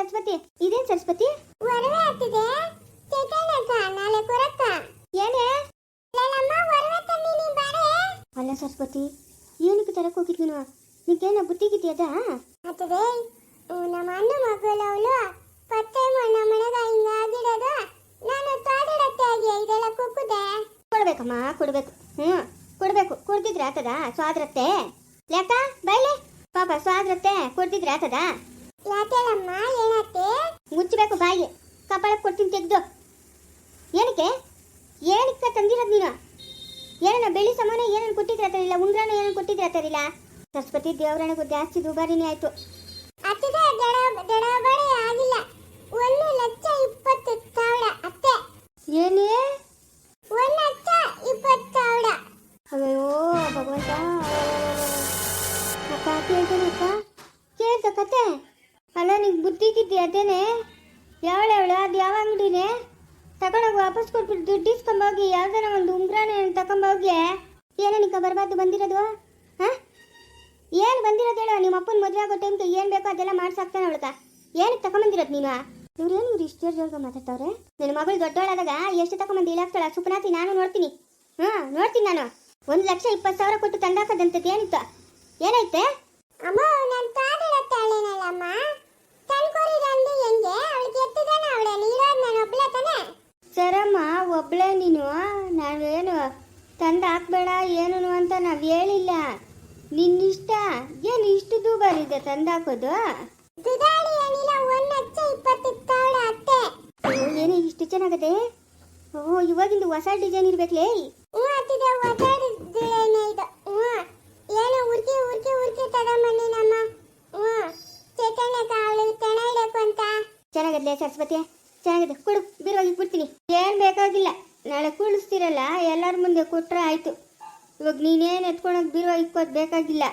ಸರಸ್ವತಿ? ಇದೇನ್ ಸರಸ್ವತಿ? ಒಡವೆ ಆಗ್ತಿದೆ. ಚೈತನ್ಯಕ್ಕ ನಾಳೆ ಕೊರಕ್ಕ. ಏನೇ? ಲಲ್ಲಮ್ಮ ಒಡವೆ ತಂದೀನಿ ಬಾರೆ. ಅಲ್ಲ ಸರಸ್ವತಿ ಏನಕ್ಕೆ ತರಕ್ ಹೋಗಿದ್ವಿ ನಿಂಗೇನ ಬುದ್ಧಿ ಆಗ್ತದೆ. ನಮ್ಮ ಅಣ್ಣ ಮಗಳು ಅವಳು. ಪತ್ತೆ ಮಣ್ಣ ಮನೆಗ ಹಿಂಗಾಗಿರೋದು ನಾನು ತಾಡಿಡತ್ತೆ ಆಗಿ ಇದೆಲ್ಲ ಕುಕ್ಕುದೆ. ಕೊಡ್ಬೇಕಮ್ಮ ಕೊಡ್ಬೇಕು. ಹ್ಮ್ ಕೊಡ್ಬೇಕು. ಕುಡ್ದಿದ್ರೆ ಆತದ? ಸ್ವಾದ್ರತ್ತೆ? ಯಾಕ? ಬೈಲೆ. ಪಾಪ ಸ್ವಾದ್ರತ್ತೆ. ಕೊಡ್ತಿದ್ರೆ ಆತದ? ಬಾಯಿಗೆ ಕಪಾಳಕ್ಕೆ ಕೊಡ್ತೀನಿ ತೆಗ್ದು. ಏನಕ್ಕೆ? ಏನಕ್ಕೆ ತಂದಿರೋದು ನೀನು? ಏನನ್ನ ಬೆಳ್ಳಿ ಸಮಾನ ಏನನ್ನು ಕೊಟ್ಟಿದ್ರೆ ಆತರಿಲ್ಲ ಉಂಗ್ರಾನ ಏನನ್ನು ಕೊಟ್ಟಿದ್ರೆ ಆತರಿಲ್ಲ ಸರಸ್ವತಿ ದೇವರಣೆಗೂ ಜಾಸ್ತಿ ದುಬಾರಿನೇ ಆಯ್ತು. ವಾಪಸ್ ಕೊಟ್ಬಿಟ್ಟು ದುಡ್ಡು ಇಸ್ಕೊಂಬೋಗಿ ಯಾವ್ದಾರ ಒಂದು ಉಂಗ್ರಾನ ತಕೊಂಬೋಗಿ ಏನೋ ನಿಕ್ಕ ಬರಬಾರ್ದು ಬಂದಿರೋದು? ಹಾಂ? ಏನು ಬಂದಿರೋದು ಹೇಳು, ನಿಮ್ಮ ಅಪ್ಪನ ಮದುವೆ ಆಗೋ ಟೈಮ್ಗೆ ಏನು ಬೇಕೋ ಅದೆಲ್ಲ ಮಾಡ್ಸಾಕ್ತಾನೆ ಅವಳಕ ಏನಕ್ಕೆ ತಗೊಂಬಂದಿರೋದು ನೀನು? ಇವ್ರೇನು ಇವ್ರು ಇಷ್ಟು ಜೋರ್ಗ ಮಾತಾಡ್ತಾವ್ರೆ? ನನ್ನ ಮಗಳು ದೊಡ್ಡವಳಾದಾಗ ಎಷ್ಟು ತಗೊಂಬಂದು? ಇಳಾಕ್ತಾಳ ಸುಪನಾತಿ ನಾನು ನೋಡ್ತೀನಿ. ಹಾ, ನೋಡ್ತೀನಿ ನಾನು. ಒಂದು ಲಕ್ಷ ಇಪ್ಪತ್ತು ಸಾವಿರ ಕೊಟ್ಟು ತಂದಾಕದಂತದ್ದು ಏನಿತ್ತು? ಏನೈತೆ ಅಮ್ಮ, ನಾನು ತಾಡಿಡತ್ತೆ ಅಲ್ಲೇನಲ್ಲಮ್ಮ ಸರಮ್ಮ ಒಬ್ಳೆ ನೀನು ನಾವೇನು ತಂದು ಹಾಕ್ಬೇಡ ಏನು ಅಂತ ನಾವು ಹೇಳಿಲ್ಲ. ನಿನ್ನಿಷ್ಟ? ಏನು ಇಷ್ಟು ದುಬಾರಿದೆ ತಂದಾಕೋದು? ಏನು ಇಷ್ಟು ಚೆನ್ನಾಗದೆ? ಓಹೋ ಇವಾಗಿಂದು ಹೊಸ ಡಿಸೈನ್ ಇರ್ಬೇಕಲೇ? ಚೆನ್ನಾಗದ್ಲೆ ಸರಸ್ವತಿ? ಚೆನ್ನಾಗಿದೆ. ಕೊಡು ಬೀರುವಾಗಿ ಬಿಡ್ತೀನಿ ಏನು ಬೇಕಾಗಿಲ್ಲ. ನಾಳೆ ಕೂಡಿಸ್ತೀರಲ್ಲ, ಎಲ್ಲರ ಮುಂದೆ ಕೊಟ್ಟರೆ ಆಯಿತು. ಇವಾಗ ನೀನೇನು ಎತ್ಕೊಳಕ್ ಬೀರುವ ಇಕ್ಕೋದು ಬೇಕಾಗಿಲ್ಲ.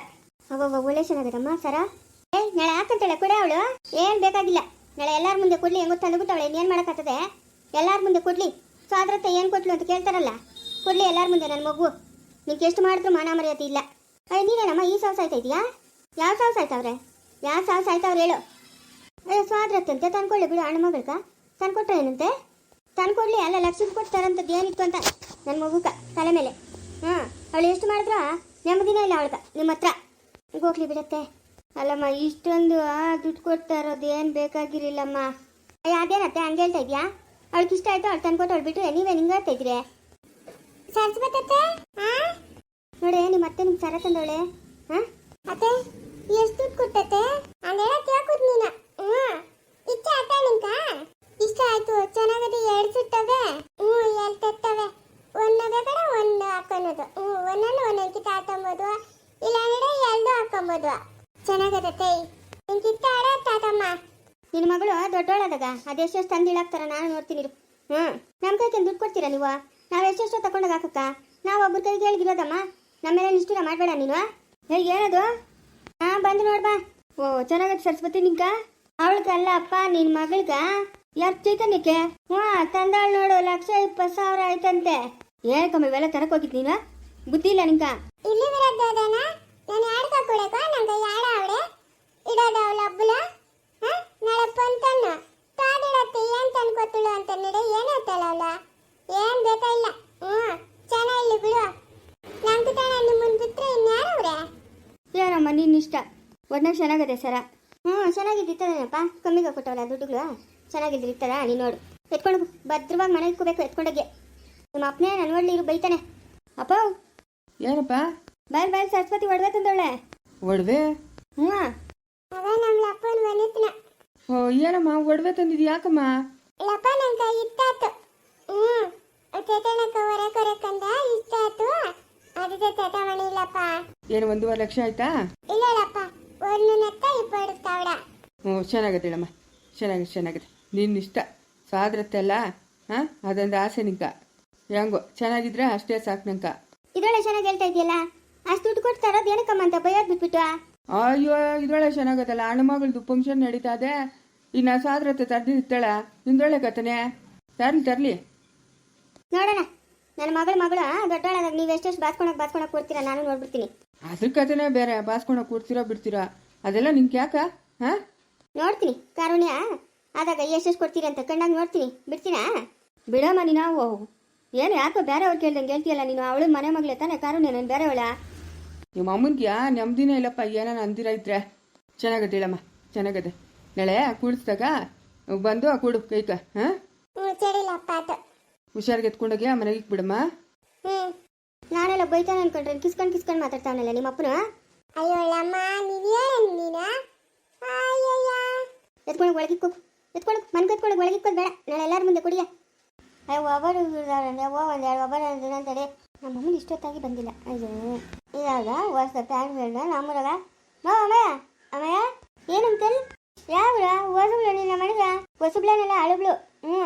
ಅವಾಗ ಒಳ್ಳೆ ಚೆನ್ನಾಗಿದಮ್ಮ ಸರ? ಏ, ನಾಳೆ ಹಾಕಂತಾಳೆ, ಕೊಡೆ ಅವಳು. ಏನು ಬೇಕಾಗಿಲ್ಲ. ನಾಳೆ ಎಲ್ಲರ ಮುಂದೆ ಕೊಡಲಿ, ಹೆಂಗೋ ತಂದುಬಿಟ್ಟವಳೆ ಏನು ಮಾಡೋಕ್ಕಾಗ್ತದೆ? ಎಲ್ಲರ ಮುಂದೆ ಕೊಡ್ಲಿ. ಸ್ವಾದ್ರತೆ ಏನು ಕೊಟ್ಲು ಅಂತ ಕೇಳ್ತಾರಲ್ಲ? ಕೊಡಲಿ ಎಲ್ಲರ ಮುಂದೆ ನನ್ನ ಮಗು. ನಿಂಗೆ ಎಷ್ಟು ಮಾಡಿದ್ರು ಮಾನ ಮರ್ಯಾದೆ ಇಲ್ಲ. ಅಯ್ಯ ನೀನೇನಮ್ಮ ಈ ಸಾವು ಸಾಯ್ತಾ ಇದೆಯಾ? ಯಾವ ಸಾವು ಸಾಯ್ತಾವ್ರೆ ಯಾವ ಸಾವು ಸಾಯ್ತಾವ್ರೆ ಹೇಳು. ಅಯ್ಯೋ, ಸ್ವಾದ್ರತ್ತಂತೆ ತಂದ್ಕೊಳ್ಳಿ ಬಿಡು ಹಣ್ಣು ಮಗಳ್ಕ ಕೊಟ್ಟ ಏನಂತೆ ತಂದು ಕೊಡಲಿ ಅಲ್ಲ ಲಕ್ಷ ಕೊಡ್ತಾರಂತದ್ದು ಏನಿತ್ತು ಅಂತ? ನನ್ನ ಮಗುಕ ತಲೆ ಮೇಲೆ. ಹಾಂ ಅವಳು ಎಷ್ಟು ಮಾಡಿದ್ರು? ನೆಮ್ಮದಿನೇ ಇಲ್ಲ ಅವಳ್ಕ ನಿಮ್ಮ ಹತ್ರ. ಹೋಗ್ಲಿ ಬಿಡತ್ತೆ. ಅಲ್ಲಮ್ಮ ಇಷ್ಟೊಂದು ಆ, ದುಡ್ಡು ಕೊಡ್ತಾ ಇರೋದು ಏನು ಬೇಕಾಗಿರಲಿಲ್ಲಮ್ಮ. ಅಯ್ಯ ಅದೇನತ್ತೆ ಹಂಗೆ ಹೇಳ್ತಾ ಇದೆಯಾ? ಅವಳಿಗೆ ಇಷ್ಟ ಆಯ್ತು ಅವಳು ತಂದ್ಕೊಟ್ಟು ಅವಳು ಬಿಟ್ಟು ನೀವೇ ನಿಂಗೆ ಹೇಳ್ತಾ ಇದ್ದೀರಿ? ಸರಸ್ ಬತ್ತತ್ತೆ ನೋಡಿ ನಿಮ್ಮ ಅತ್ತೆ ನಿಮ್ಮ ಸರ ತಂದವಳೆ? ಹಾಂ? ಅತ್ತೆ ಎಷ್ಟು ದುಡ್ಡು ಕೊಟ್ಟತ್ತೆ? ಅದೆಲ್ಲ ಕೇಳ್ಕೊತ್ ನೀನ. ಹ್ಞೂ ಇಷ್ಟ ಆತ ನಿಂಕ ಇಷ್ಟ ಆಯ್ತು, ಚೆನ್ನಾಗದೆ ಎರಡು ಸುತ್ತವೆ. ಹ್ಞೂ, ಎರಡು ತತ್ತವೆ. ಒಂದು ಬೇಡ, ಒಂದು ಹಾಕೊಳೋದು ಹ್ಞೂ, ಒಂದನ್ನು ಒಂದೊಂದು ಕಿತ್ತ ಹಾಕೊಂಬೋದು. ಇಲ್ಲ ಎರಡು ಎರಡು ಚೆನ್ನಾಗದೆ ತೈ. ನಿನ್ ಕಿತ್ತ ಆಡ ತಾತಮ್ಮ. ನಿನ್ನ ಮಗಳು ದೊಡ್ಡೋಳಾದಾಗ. ಅದೆಷ್ಟೆಷ್ಟು ತಂದು ಇಳಾಕ್ತಾರ ನಾನು ನೋಡ್ತೀನಿ ಹ್ಞೂ. ನಮ್ಮ ಕೈಗೆ ದುಡ್ಡು ಕೊಡ್ತೀರಾ ನೀವು? ನಾವು ಎಷ್ಟೆಷ್ಟು ತಗೊಂಡೋಗಿ ಹಾಕಕ್ಕ. ನಾವು ಒಬ್ಬರ ಕೈಗೆ ಹೇಳಿದಿರೋದಮ್ಮ ನಮ್ಮೆಲ್ಲ ನಿಷ್ಠುರ ಮಾಡಬೇಡ ನೀನು. ಹೇಗೆ ಏನದು? ಹಾಂ, ಬಂದು ನೋಡ್ಬಾ ಓ ಚೆನ್ನಾಗತ್ತೆ ಸರಸ್ವತಿ ನಿಂಕ ಅವಳಿಗಲ್ಲ ಅಪ್ಪ ನಿನ್ನ ಮಗಳ್ಗ? ಯಾರು ಚೈತನ್ಯಕ್ಕೆ? ಹ್ಞೂ ತಂದಾಳ್ ನೋಡು ಲಕ್ಷ ಇಪ್ಪತ್ತು ಸಾವಿರ ಆಯ್ತಂತೆ. ಏನಕ್ಕಮ್ಮ ಇವೆಲ್ಲ ತರಕ್ ಹೋಗಿದ್ ನೀನು? ಇಲ್ಲ ನಿಂಕ ಇಲ್ಲಿ ವಿರೋಧನ ನಾನು ಯಾರು ತಗೊಳಕ ನಂಗೆ ಯಾಡ ಅವಳೆ ಇಡೋದು ಅವಳ ಹಬ್ಬಲ ನಾಳೆ ಪಂತನ್ನ ತಾಡಿಡತ್ತೆ ಏನ್ ಅಂತ ನಡೆ. ಏನ್ ಹೇಳ್ತಾಳ ಅವಳ? ಏನ್ ಬೇಕಾ ಇಲ್ಲ. ಹ್ಞೂ ಚೆನ್ನ ಇಲ್ಲಿ ಬಿಡು. ನಂಗೆ ತಾಣ ನಿಮ್ಮನ್ ಬಿಟ್ರೆ ಇನ್ಯಾರವ್ರೆ ಏನಮ್ಮ ನಿನ್ನ ಇಷ್ಟ ಒಟ್ನಾಗ ಚೆನ್ನಾಗದೆ ಸರ? ಹ್ಞೂ ಚೆನ್ನಾಗಿದ್ದಿತ್ತದೇನಪ್ಪ ಕಮ್ಮಿಗೆ ಕೊಟ್ಟವಲ್ಲ ದುಡ್ಡುಗಳು? ಚೆನ್ನಾಗಿದ್ರೆ ಇತ್ತದ ನೀನು ನೋಡು. ಎತ್ಕೊಂಡು. ಭದ್ರವಾಗಿ ಮನೆಗೆ ಇಟ್ಕೋಬೇಕು ಎತ್ಕೊಂಡೋಗಿ. ನಿಮ್ಮ ಅಪ್ಪನೇ ನನ್ನ ಒಳ್ಳೆ ಇರು ಬೈತಾನೆ. ಅಪ್ಪ. ಏನಪ್ಪ ಬಾಯ್ ಬಾಯ್ ಸರಸ್ವತಿ ಒಡವೆ ತಂದೊಳ್ಳೆ ಒಡವೆ? ಹ್ಞೂ ಅವ ನಮ್ಮ ಅಪ್ಪನ ಮನೆತ್ನ. ಓ ಏನಮ್ಮ ಒಡವೆ ತಂದಿದ್ ಯಾಕಮ್ಮ? ಲಪ್ಪ ನಂಗೆ ಇತ್ತಾತು ಹ್ಞೂ ಚೇತನಕ್ಕ ಹೊರೆ ಕೊರಕಂದ ಇಷ್ಟಾತು ಅದಕ್ಕೆ ತಟಮಣಿ ಇಲ್ಲಪ್ಪ. ಏನು ಒಂದೂವರೆ ಲಕ್ಷ ಆಯ್ತಾ? ಇಲ್ಲಪ್ಪ ಒಂದು ನೆತ್ತ ಇಪ್ಪತ್ತು ಸಾವಿರ. ಹ್ಞೂ ಚೆನ್ನಾಗತ್ತೆ ಹೇಳಮ್ಮ ಚೆನ್ನಾಗಿದೆ ಚೆನ್ನಾಗಿದೆ. ನಿನ್ನ ಸಾದ್ರತೆ ಅಲ್ಲ ಹಾಂ? ಅದೊಂದು ಆಸೆ ನಿಂಕ. ಹೆಂಗೋ ಚೆನ್ನಾಗಿದ್ರೆ ಅಷ್ಟೇ ಸಾಕು ನಂಕ. ಇದೊಳ್ಳೆ ಚೆನ್ನಾಗಿ ಹೇಳ್ತಾ ಇದೆಯಲ್ಲ? ಅಷ್ಟು ದುಡ್ಡು ಕೊಟ್ಟು ತರೋದು ಏನಕ್ಕಮ್ಮ ಅಂತ ಬೈಯೋದು ಬಿಟ್ಬಿಟ್ಟು ಅಯ್ಯೋ ಇದ್ರೊಳಗೆ ಚೆನ್ನಾಗತ್ತಲ್ಲ ಅಣ್ಣ ಮಗಳದು ಫಂಕ್ಷನ್ ನಡೀತಾ ಇದೆ. ಇನ್ನು ಸಾದ್ರತೆ ತರ್ದಿರ್ತಾಳ ನಿಂದೊಳ್ಳೆ ಕತ್ತನೆ. ತರ್ಲಿ ತರ್ಲಿ. ನೋಡೋಣ. ನನ್ನ ಮಗಳ ಮಗಳ ದೊಡ್ಡೊಳದಾಗ ನೀವು ಎಷ್ಟೆಷ್ಟು ಬಾಸ್ಕೊಳಕ್ ಬಾಸ್ಕೊಳಕ್ ಕೊಡ್ತೀರಾ ನಾನು ನೋಡ್ಬಿಡ್ತೀನಿ. ಅದ್ರ ಕಥೆನೇ ಬೇರೆ. ಬಾಸ್ಕೊಳಕ್ ಕೊಡ್ತೀರಾ ಬಿಡ್ತೀರಾ. ಅದೆಲ್ಲ ನಿಂಗೆ ಯಾಕ ಹಾಂ? ನೋಡ್ತೀನಿ. ಕಾರುಣ್ಯ ಆದಾಗ ಎಷ್ಟೆಷ್ಟು ಕೊಡ್ತೀರಿ ಅಂತ ಕಣ್ಣಾಗ ನೋಡ್ತೀನಿ. ಬಿಡ್ತೀನಾ ಬಿಡಮ್ಮ ನೀನು ನಾವು ಏನು ಯಾಕೋ ಬೇರೆಯವ್ರು ಕೇಳ್ದಂಗೆ ಹೇಳ್ತೀಯಲ್ಲ ನೀನು? ಅವಳು ಮನೆ ಮಗಳೇ ತಾನೆ ಕಾರುಣ್ಯ ನಾನು ಬೇರೆಯವಳ ನಿಮ್ಮ ಅಮ್ಮನಿಗೆ ಯಾ ನೆಮ್ಮದಿನೇ ಇಲ್ಲಪ್ಪ ಏನಾನ ಅಂದಿರ ಇದ್ರೆ? ಚೆನ್ನಾಗತ್ತೆ ಹೇಳಮ್ಮ ಚೆನ್ನಾಗತ್ತೆ ನಾಳೆ ಕೂಡಿಸ್ದಾಗ ಬಂದು ಕೂಡು ಕೈಕ ಹಾಂ? ಹುಷಾರಿಗೆ ಎತ್ಕೊಂಡೋಗಿ ಆ ಮನೆಗೆ ಬಿಡಮ್ಮ. ಹ್ಞೂ ನಾನೆಲ್ಲ ಬೈತಾನೆ ಅನ್ಕೊಂಡ್ರೆ ಕಿಸ್ಕೊಂಡು ಕಿಸ್ಕೊಂಡು ಮಾತಾಡ್ತಾನಲ್ಲ ನಿಮ್ಮ ಅಪ್ಪನ? ಅಯ್ಯೋ ಅಮ್ಮ ನೀವೇನು ನೀನ? ಎತ್ಕೊಂಡು ಒಳಗಿಕ್ಕು ಎತ್ಕೊಂಡು ಮನ್ಗೆ ಎತ್ಕೊಂಡು ಒಳಗಿಕ್ಕೋದು ಬೇಡ ನಾಳೆ ಎಲ್ಲರ ಮುಂದೆ ಕುಡಿಯ ಅಯ್ಯೋ ಒಬ್ಬರು ಓ ಒಂದು ಎರಡು ಒಬ್ಬರು ಅಂತೇಳಿ ನಮ್ಮ ಅಮ್ಮನ ಇಷ್ಟೊತ್ತಾಗಿ ಬಂದಿಲ್ಲ ಅಯ್ಯೋ ಇದಾಗ ಹೊಸ ಪ್ಯಾನ್ ಹೇಳ್ದ ನಮ್ಮೂರಾಗ ನೋ ಅಮ್ಮಯ್ಯ ಅಮ್ಮಯ್ಯ ಏನಂತೇಳಿ ಯಾವ್ರ ಹೊಸಬ್ಳು ನಿನ್ನ ಮನೆಗ ಹೊಸಬ್ಳನೆಲ್ಲ ಅಳುಬ್ಳು ಹ್ಞೂ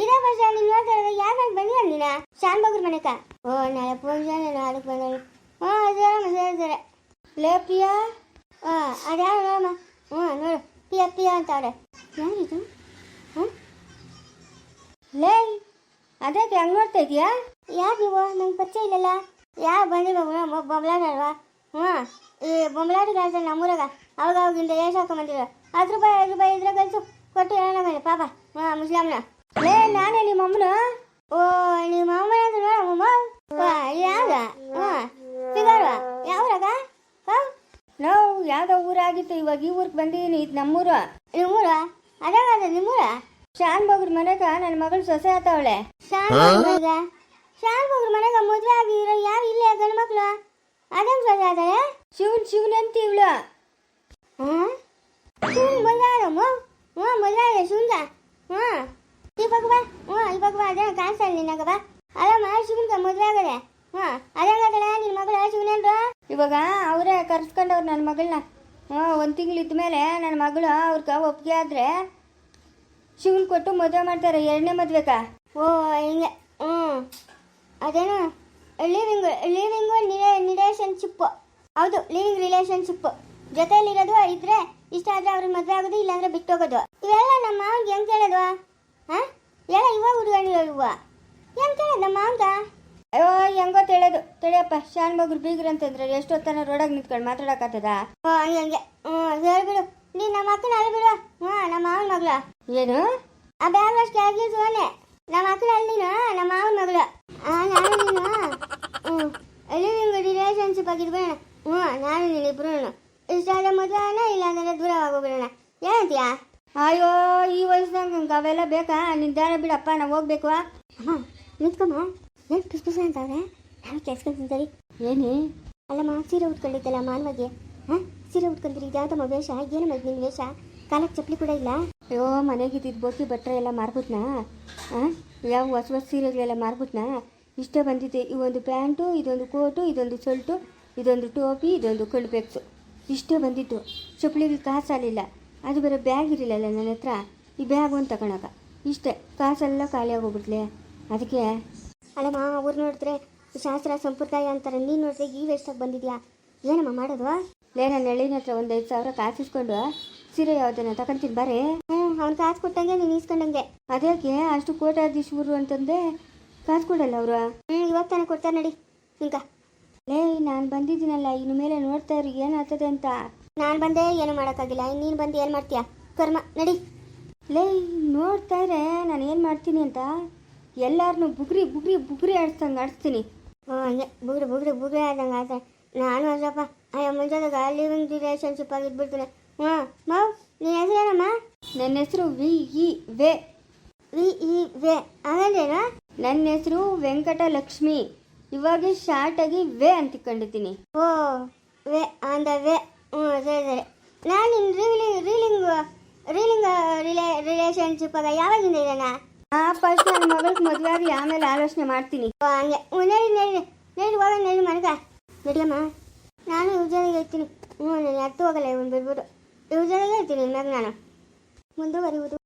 ಇದೇ ವರ್ಷ ನೀನು ನೋಡ್ತಾರೆ ಯಾಕೆ ಬಂದಿಲ್ಲ ನೀನ ಶಾನ್ ಬಗ್ರ ಮನೆಕ ಓ ನಾಳೆ ಪೂಜೆ ನಾನು ಅದಕ್ಕೆ ಬಂದಳು ಹ್ಞೂ ಸರಮ್ಮ ಸರಿ ಸರಿ ಲೇ ಪ್ರಿಯಾ ಹಾಂ ಅದ್ಯಾವ ನೋಡಮ್ಮ ಹ್ಞೂ ನೋಡು ಪಿಯ ಪಿಯ ಅಂತವ್ರೆ ಯಾರಿದು ಹಾಂ? ಲೇ ಅದಕ್ಕೆ ಹಂಗೆ ನೋಡ್ತಾ ಇದೀಯಾ ಯಾರು ನೀವು? ನಂಗೆ ಪರಿಚಯ ಇಲ್ಲಲ್ಲ. ಯಾರು ಬಂದಿಲ್ಲ ಅಲ್ವಾ ಹ್ಞೂ ಈ ಬೊಂಬಲಾಟ ಕೆಲಸ ನಮ್ಮೂರಾಗ ಅವಾಗ ಅವಾಗಿಂದ ಏಸು ಹಾಕೊಂಬಂದಿರ ಹತ್ತು ರೂಪಾಯಿ ಐದು ರೂಪಾಯಿ ಇದ್ರೆ ಕಳಿಸು ಕೊಟ್ಟು ಹೇಳೋಣ ಮೇಲೆ ಪಾಪ. ಹಾಂ ಮುಸ್ಲಾಮ್ನ. ಲೇ, ನಾನೇ ನಿಮ್ಮ ಅಮ್ಮನ? ಓ ನಿಮ್ಮ ಅಮ್ಮನ ಅಂತ ನೋಡಮ್ಮ ಯಾವ ಹಾಂ ಸಿಗಾರ ಯಾವ್ರಾಗ? ಹಾಂ? ನಾವು ಯಾವ್ದೋ ಊರಾಗಿತ್ತು ಇವಾಗ ಈ ಊರಿಗೆ ಬಂದಿದ್ದೀನಿ ಇದು ನಮ್ಮೂರು. ನಿಮ್ಮೂರ? ಅದಾಗ ನಿಮ್ಮೂರ? ಶಾನ್ ಬಗ್ರ ಮನೆಗ ನನ್ನ ಮಗಳು ಸೊಸೆ ಆತವಳೆ. ಶಾನ್ ಬಗ್ರ ಶಾನ್ ಬಗ್ರ ಮನೆಗ ಮದುವೆ ಆಗಿರೋ ಯಾರು ಇಲ್ಲೇ ಗಂಡು ಮಕ್ಕಳು ಅದೇನ್ ಸೊಸೆ ಆದಳೆ ಶಿವನ್ ಶಿವನ್ ಅಂತ ಇವಳು. ಹಾಂ? ಶಿವನ್ ಮದುವೆ ಆದಮ್ಮ ಹ್ಞೂ ಮದುವೆ ಆದ ಶಿವನ್ಗ ಹ್ಞೂ ಇವಾಗ ಬಾ ಹ್ಞೂ ಇವಾಗ ಬಾ ಅದೇ ಕಾಣಿಸ್ತಾ ನಿನ್ನಾಗ ಬಾ. ಅಲ್ಲಮ್ಮ ಶಿವನ್ಗ ಮದುವೆ ಆಗದೆ. ಹ್ಞೂ ಅದೇ ಇವಾಗ, ಅವರೇ ಕರ್ಸ್ಕೊಂಡವ್ರು ನನ್ನ ಮಗಳನ್ನ ಹ್ಞೂ ಒಂದು ತಿಂಗಳು ಮೇಲೆ ನನ್ನ ಮಗಳು ಅವ್ರಿಗೆ ಒಪ್ಪಿಗೆ ಆದರೆ ಶಿವನ್ ಕೊಟ್ಟು ಮದುವೆ ಮಾಡ್ತಾರೆ, ಎರಡನೇ ಮದುವೆಗ. ಓ, ಹಿಂಗೆ. ಹ್ಞೂ ಅದೇನು? ಲಿವಿಂಗ್ ಲಿವಿಂಗ್ ರಿಲೇಷನ್ಶಿಪ್ಪು ಹೌದು ಲಿವಿಂಗ್ ರಿಲೇಷನ್ಶಿಪ್ಪು ಜೊತೆಯಲ್ಲಿರೋದು ಇದ್ರೆ ಇಷ್ಟ ಆದರೆ ಅವ್ರಿಗೆ ಮದುವೆ ಆಗೋದು, ಇಲ್ಲಾಂದ್ರೆ ಬಿಟ್ಟೋಗೋದು. ಇವೆಲ್ಲ ನಮ್ಮ ಮಾವನ್ಗೆ ಹೆಂಗೆ ಕೇಳೋದು? ಹಾಂ? ಎಲ್ಲ ಇವಾಗ ಹುಡುಗಣಿ ಇವ ಹೆಂಗೆ ಕೇಳೋದು ನಮ್ಮ ಮಾವಂಗ? ಅಯ್ಯೋ ಹೆಂಗೋ ತಿಳಿಯೋದು ತಿಳಿಯಪ್ಪ ಶಾನ್ ಮಗ್ರು ಬೀಗ್ರು ಅಂತಂದ್ರೆ ಎಷ್ಟೊತ್ತನ ರೋಡಾಗ ನಿಂತ್ಕೊಂಡು ಮಾತಾಡಕತ್ತದ ಹಂಗೆ ಹ್ಞೂ ಸರಿ ಬಿಡು. ನೀನು ನಮ್ಮ ಅಕ್ಕನ ಅಲ್ಲಿ ಬಿಡು. ಹಾ ನಮ್ಮ ಮಾವನ ಮಗಳ. ಏನು? ಆ ಬ್ಯಾಗ್ ಅಷ್ಟು ಆಗಿ ಸೋನೆ ನಮ್ಮ ಅಕ್ಕನ ಅಲ್ಲಿ ನೀನು ನಮ್ಮ ಮಾವನ ಮಗಳ. ನಾನು ನೀನು. ಹ್ಞೂ ನಿಮ್ಗೆ ರಿಲೇಷನ್ಶಿಪ್ ಆಗಿರ್ಬೇಡ ಹ್ಞೂ ನಾನು ನೀನು ಇಬ್ರು ಇಷ್ಟ ಆದ ಮದುವೆ ಆಗೋಣ ಇಲ್ಲಾಂದ್ರೆ ದೂರ ಆಗೋಗ್ಬಿಡೋಣ ಏನಂತೀಯಾ? ಅಯ್ಯೋ ಈ ವಯಸ್ಸಿನಾಗ ನಂಗೆ ಅವೆಲ್ಲ ಬೇಕಾ? ನಿಂದಾನ ಬಿಡಪ್ಪ ನಾವು ಹೋಗ್ಬೇಕು ನಿಂತ್ಕೊಮ್ಮ ಏನು ಪಿಸ್ ಪಿಸ್ ಅಂತವ್ರೆ ನಾವು ಕೆಲ್ಸ್ಕೊಂತಿದ್ದೀರಿ ಏನೇ? ಅಲ್ಲಮ್ಮ ಸೀರೆ ಉಟ್ಕೊಂಡಿದ್ದಲ್ಲ ಮಾನವಾಗಿ ಹಾಂ? ಸೀರೆ ಉಟ್ಕೊಂತೀರಿ ಇದ್ಯಾವ್ದಮ್ಮ ವೇಷ? ಏನಮ್ಮ ಇದು ನಿನ್ನ ವೇಷ? ಕಾಲಕ್ಕೆ ಚಪ್ಪಲಿ ಕೂಡ ಇಲ್ಲ? ಅಯ್ಯೋ ಮನೆಗೆ ಇದ್ದಿದ್ದು ಬೋಕಿ ಬಟ್ಟೆ ಎಲ್ಲ ಮಾರ್ಬಿಟ್ನಾ? ಹಾಂ? ಯಾವ ಹೊಸ ಹೊಸ ಸೀರೆಗಳೆಲ್ಲ ಮಾರ್ಬಿಟ್ನಾ? ಇಷ್ಟೇ ಬಂದಿದೆ. ಈ ಒಂದು ಪ್ಯಾಂಟು ಇದೊಂದು ಕೋಟು ಇದೊಂದು ಸೊಲ್ಟು ಇದೊಂದು ಟೋಪಿ ಇದೊಂದು ಕಳ್ಬೆಕ್ಸು ಇಷ್ಟೇ ಬಂದಿತ್ತು ಚಪ್ಪಲಿಗೆ ಕಾಸಾಲಿಲ್ಲ ಅದು ಬೇರೆ ಬ್ಯಾಗ್ ಇರಲಿಲ್ಲ ನನ್ನ ಹತ್ರ? ಈ ಬ್ಯಾಗ್ ಒಂದು ತಗೊಳಕ ಇಷ್ಟೇ. ಕಾಸೆಲ್ಲ ಖಾಲಿ ಆಗೋಗ್ಬಿಟ್ಲೆ ಅದಕ್ಕೆ? ಅಲ್ಲಮ್ಮ ಅವ್ರು ನೋಡಿದ್ರೆ ಶಾಸ್ತ್ರ ಸಂಪ್ರದಾಯ ಅಂತಾರೆ. ನೀನು ನೋಡಿದ್ರೆ ಈ ವೇಸ್ಟಾಗಿ ಬಂದಿದ್ಯಾ? ಏನಮ್ಮ ಮಾಡೋದು? ಲೇ ನನ್ನ ಎಳ್ಳಿನ ಹತ್ರ ಒಂದು ಐದು ಸಾವಿರ ಕಾಸು ಇಸ್ಕೊಂಡು ಸೀರೆ ಯಾವ್ದನ್ನ ತಗೊಂತೀನಿ ಬಾರೆ. ಹ್ಞೂ ಅವ್ನು ಕಾಸು ಕೊಟ್ಟಂಗೆ ನೀನು ಇಸ್ಕೊಂಡಂಗೆ ಅದಕ್ಕೆ ಅಷ್ಟು ಕೋಟಾಧೀಶ್ವರು ಅಂತಂದೆ. ಕಾಸು ಕೊಡಲ್ಲ ಅವರು. ಹ್ಞೂ ಇವಾಗ ತಾನೇ ಕೊಡ್ತಾರೆ ನಡಿ ಹಿಂಗ ಲೇ ನಾನು ಬಂದಿದ್ದೀನಲ್ಲ ಇನ್ನು ಮೇಲೆ ನೋಡ್ತಾ ಇರಿ ಏನಾಗ್ತದೆ ಅಂತ. ನಾನು ಬಂದೆ ಏನು ಮಾಡೋಕ್ಕಾಗಿಲ್ಲ. ನೀನು ಬಂದು ಏನು ಮಾಡ್ತೀಯಾ? ಕರ್ಮ ನಡಿ. ಲೇ ನೋಡ್ತಾ ಇರೇ ನಾನು ಏನು ಮಾಡ್ತೀನಿ ಅಂತ. ಎಲ್ಲಾರನ್ನೂ ಬುಗ್ರಿ ಬುಗ್ರಿ ಬುಗ್ರಿ ಆಡಿಸ್ದಂಗೆ ಆಡಿಸ್ತೀನಿ. ಹ್ಞೂ ಹಂಗೆ. ಬುಗ್ರಿ ಬುಗ್ರಿ ಬುಗ್ರಿ ಆದಂಗೆ ಆದರೆ ನಾನು ಅಲ್ಲಪ್ಪ ಅಯ್ಯೋ ಮುಂಜಾದಾಗ ಒಂದು ರಿಲೇಷನ್ಶಿಪ್ ಆಗಿದ್ಬಿಡ್ತೀನಿ ಹ್ಞೂ ಮಾವ್ ನಿನ್ನ ಹೆಸರೇನಮ್ಮ ನನ್ನ ಹೆಸರು V E way. V E way. ಹಾಗಂದ್ರೇನು? ನನ್ನ ಹೆಸರು ವೆಂಕಟಲಕ್ಷ್ಮಿ. ಇವಾಗ ಶಾರ್ಟ್ ಆಗಿ ವೇ ಅಂತ ಕಂಡಿದ್ದೀನಿ ಓ ವೇ ಆನ್ ದ ವೇ. ಹ್ಞೂ ಸರಿ ಸರಿ. ನಾನು ರೀಲಿಂಗ್ ರೀಲಿಂಗ್ ರೀಲಿಂಗ್ ರಿಲೇ ರಿಲೇಷನ್ಶಿಪ್ ಆಗ ಯಾವಾಗಿಂದ ಇರೋಣ? ಆ ಫಸ್ಟ್ ನನ್ನ ಮಗಳಿಗೆ ಮದುವೆ ಆಗಲಿ ಆಮೇಲೆ ಆಲೋಚನೆ ಮಾಡ್ತೀನಿ. ಹಂಗೆ. ನಡಿ ನಡಿ ನಡಿ. ಹೋಗೋಣ, ನಡಿ, ಮನೆಗ ನಡಿಯಮ್ಮ, ನಾನು ಯುವಜನಿಗೆ ಹೇಳ್ತೀನಿ. ಹ್ಞೂ, ನಾನು ಅರ್ಥ ಹೋಗಲ್ಲ, ಇವನು ಯುವಜನಿಗೆ ಹೇಳ್ತೀನಿ ಇನ್ಮ್ಯಾಗ ನಾನು. ಮುಂದುವರಿಯುವುದು.